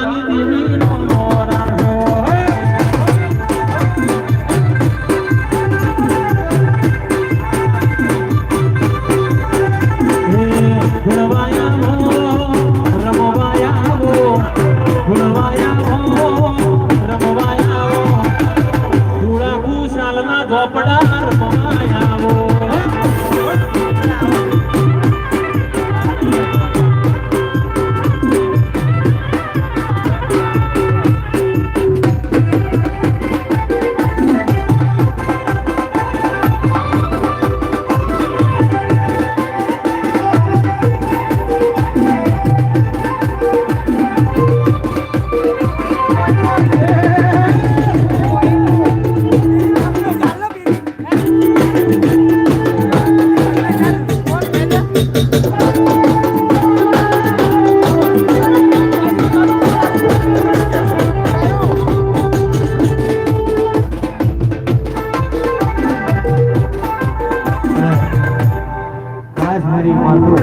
Thank you. ખાસ મારી માથું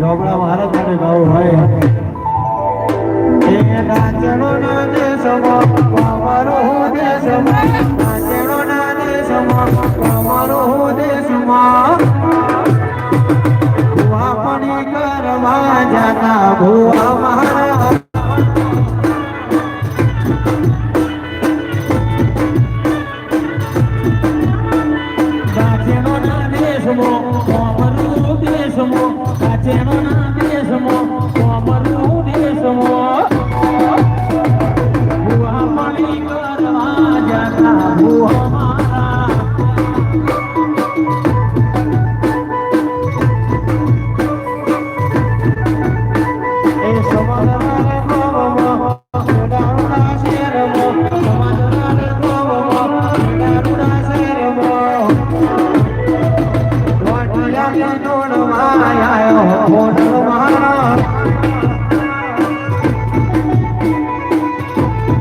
જોગડા મહારાજ મને ગાવું હોય. એ નાચણો ના દેશમો અમારો હો દેશમો નાચણો ના દેશમો અમારો હો દેશમો ભૂવા પણ કરવા જતા, ભૂવા મહારાજ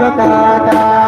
ก็ตาตา